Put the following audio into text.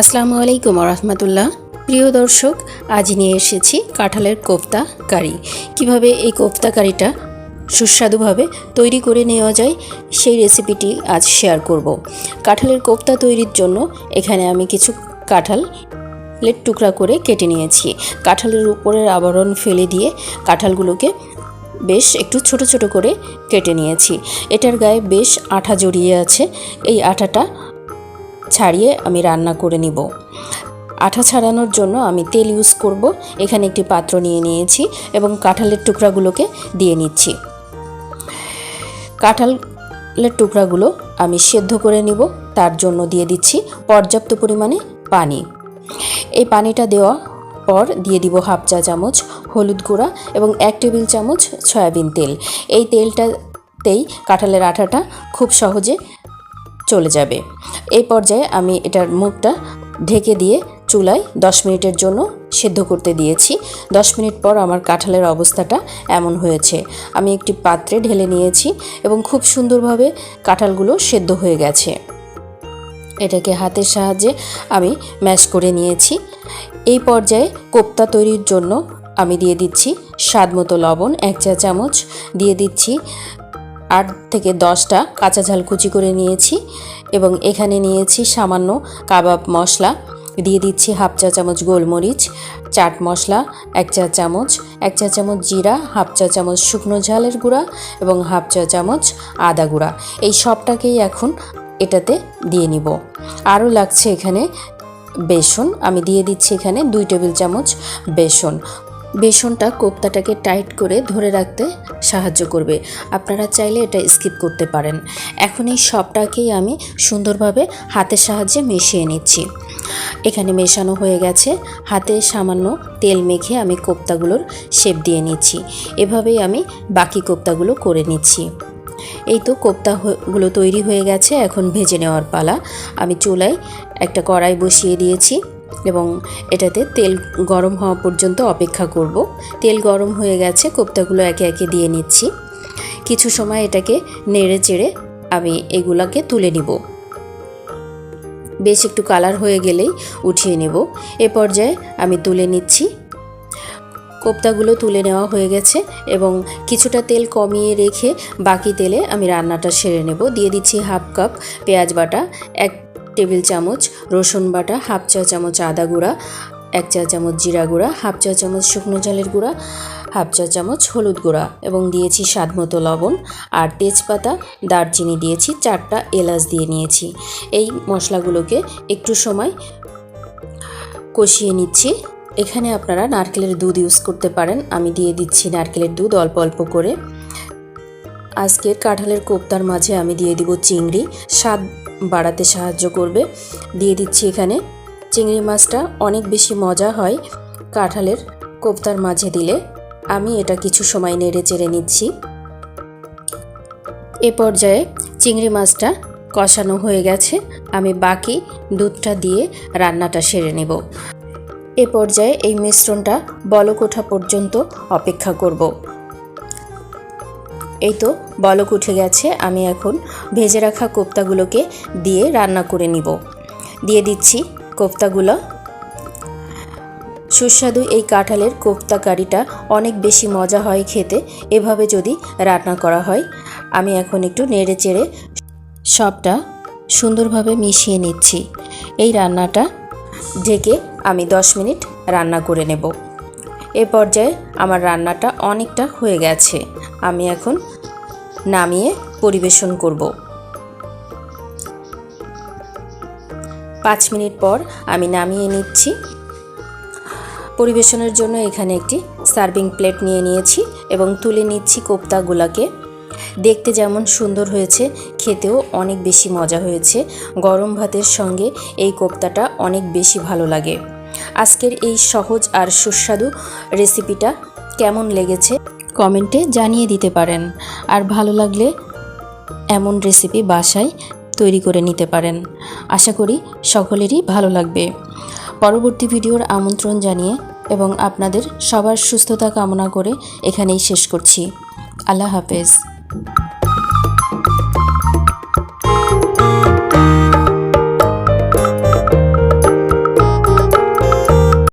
আসসালামু আলাইকুম রহমতুল্লাহ প্রিয় দর্শক, আজ নিয়ে এসেছি কাঁঠালের কোফতা কারি। কীভাবে এই কোফতা কারিটা সুস্বাদুভাবে তৈরি করে নেওয়া যায়, সেই রেসিপিটি আজ শেয়ার করব। কাঁঠালের কোফতা তৈরির জন্য এখানে আমি কিছু কাঁঠাল লেট টুকরা করে কেটে নিয়েছি। কাঁঠালের উপরের আবরণ ফেলে দিয়ে কাঁঠালগুলোকে বেশ একটু ছোট ছোট করে কেটে নিয়েছি। এটার গায়ে বেশ আঠা জড়িয়ে আছে। এই আঠাটা ছাড়িয়ে আমি রান্না করে নিব। আঠা ছাড়ানোর জন্য আমি তেল ইউজ করব। এখানে একটি পাত্র নিয়ে নিয়েছি এবং কাঁঠালের টুকরাগুলোকে দিয়ে নিচ্ছি। কাঁঠালের টুকরাগুলো আমি সেদ্ধ করে নিব। তার জন্য দিয়ে দিচ্ছি পর্যাপ্ত পরিমাণে পানি। এই পানিটা দেওয়া পর দিয়ে দিব হাফ চা চামচ হলুদ গুঁড়া এবং এক টেবিল চামচ সয়াবিন তেল। এই তেলটাতেই কাঁঠালের আঠাটা খুব সহজে চলে যাবে। এই পর্যায়ে আমি এটার মুখটা ঢেকে দিয়ে চুলায় দশ মিনিটের জন্য সেদ্ধ করতে দিয়েছি। দশ মিনিট পর আমার কাঁঠালের অবস্থাটা এমন হয়েছে। আমি একটি পাত্রে ঢেলে নিয়েছি এবং খুব সুন্দরভাবে কাঁঠালগুলো সেদ্ধ হয়ে গেছে। এটাকে হাতের সাহায্যে আমি ম্যাশ করে নিয়েছি। এই পর্যায়ে কোপ্তা তৈরির জন্য আমি দিয়ে দিচ্ছি স্বাদ মতো লবণ, এক চা চামচ দিয়ে দিচ্ছি আট থেকে দশটা কাঁচা ঝাল কুচি করে নিয়েছি এবং এখানে নিয়েছি সামান্য কাবাব মশলা। দিয়ে দিচ্ছি হাফ চা চামচ গোলমরিচ, চাট মশলা, এক চা চামচ, এক চা চামচ জিরা, হাফ চা চামচ শুকনো ঝালের গুঁড়া এবং হাফ চা চামচ আদা গুঁড়া। এই সবটাকেই এখন এটাতে দিয়ে নিব। আরও লাগছে এখানে বেসন। আমি দিয়ে দিচ্ছি এখানে দুই টেবিল চামচ বেসন। বেসনটা কোপ্তাটাকে টাইট করে ধরে রাখতে সাহায্য করবে। আপনারা চাইলে এটা স্কিপ করতে পারেন। এখন এই সবটাকেই আমি সুন্দরভাবে হাতের সাহায্যে মিশিয়ে নিচ্ছি। এখানে মেশানো হয়ে গেছে। হাতে সামান্য তেল মেখে আমি কোপ্তাগুলোর শেপ দিয়ে নিচ্ছি। এভাবেই আমি বাকি কোপ্তাগুলো করে নিচ্ছি। এই তো কোপ্তাগুলো তৈরি হয়ে গেছে। এখন ভেজে নেওয়ার পালা। আমি চুলায় একটা কড়াই বসিয়ে দিয়েছি। এবং এটাতে তেল গরম হওয়া পর্যন্ত অপেক্ষা করব। তেল গরম হয়ে গেছে, কোপ্তাগুলো একে একে দিয়ে নিচ্ছি। কিছু সময় এটাকে নেড়ে চেড়ে আমি এগুলাকে তুলে নিব। বেশ একটু কালার হয়ে গেলেই উঠিয়ে নেব। এ পর্যায়ে আমি তুলে নিচ্ছি। কোপ্তাগুলো তুলে নেওয়া হয়ে গেছে এবং কিছুটা তেল কমিয়ে রেখে বাকি তেলে আমি রান্নাটা সেরে নেব। দিয়ে দিচ্ছি হাফ কাপ পেঁয়াজ বাটা, এক টেবিল চামচ, রসুন বাটা, হাফ চা চামচ আদা গুঁড়া, এক চা চামচ জিরা গুঁড়া, হাফ চা চামচ শুকনো ঝালের গুঁড়া, হাফ চা চামচ হলুদ গুঁড়া এবং দিয়েছি স্বাদ মতো লবণ আর তেজপাতা, দারচিনি দিয়েছি, চারটা এলাচ দিয়ে নিয়েছি। এই মশলাগুলোকে একটু সময় কষিয়ে নিচ্ছি। এখানে আপনারা নারকেলের দুধ ইউজ করতে পারেন। আমি দিয়ে দিচ্ছি নারকেলের দুধ অল্প অল্প করে। আজকের কাঁঠালের কোপ্তার মাঝে আমি দিয়ে দিব চিংড়ি। স্বাদ বাড়াতে সাহায্য করবে। দিয়ে দিচ্ছি এখানে চিংড়ি মাছটা। অনেক বেশি মজা হয় কাঁঠালের কোপ্তার মাঝে দিলে। আমি এটা কিছু সময় নেড়ে চেড়ে নিচ্ছি। এ পর্যায়ে চিংড়ি মাছটা কষানো হয়ে গেছে। আমি বাকি দুধটা দিয়ে রান্নাটা সেরে নেব। এ পর্যায়ে এই মিশ্রণটা বলকোঠা পর্যন্ত অপেক্ষা করব। এই তো, বলক উঠে গেছে, আমি এখন ভেজে রাখা কোপ্তাগুলোকে দিয়ে রান্না করে নিব। দিয়ে দিচ্ছি কোপ্তাগুলো। সুস্বাদু এই কাঁঠালের কোপ্তা কারিটা অনেক বেশি মজা হয় খেতে, এভাবে যদি রান্না করা হয়, আমি এখন একটু নেড়ে চেড়ে সবটা সুন্দরভাবে মিশিয়ে নিচ্ছি। এই রান্নাটা ঢেকে আমি দশ মিনিট রান্না করে নেব। এ পর্যায়ে আমার রান্নাটা অনেকটা হয়ে গেছে। আমি এখন নামিয়ে পরিবেশন করব। পাঁচ মিনিট পর আমি নামিয়ে নিচ্ছি। পরিবেশনের জন্য এখানে একটি সার্ভিং প্লেট নিয়ে নিয়েছি এবং তুলে নিচ্ছি কোপ্তাগুলাকে। দেখতে যেমন সুন্দর হয়েছে, খেতেও অনেক বেশি মজা হয়েছে। গরম ভাতের সঙ্গে এই কোপ্তাটা অনেক বেশি ভালো লাগে। আজকের এই সহজ আর সুস্বাদু রেসিপিটা কেমন লেগেছে কমেন্টে জানিয়ে দিতে পারেন। আর ভালো লাগলে এমন রেসিপি বাসায় তৈরি করে নিতে পারেন। আশা করি সকলেরই ভালো লাগবে। পরবর্তী ভিডিওর আমন্ত্রণ জানিয়ে এবং আপনাদের সবার সুস্থতা কামনা করে এখানেই শেষ করছি। আল্লাহ হাফেজ।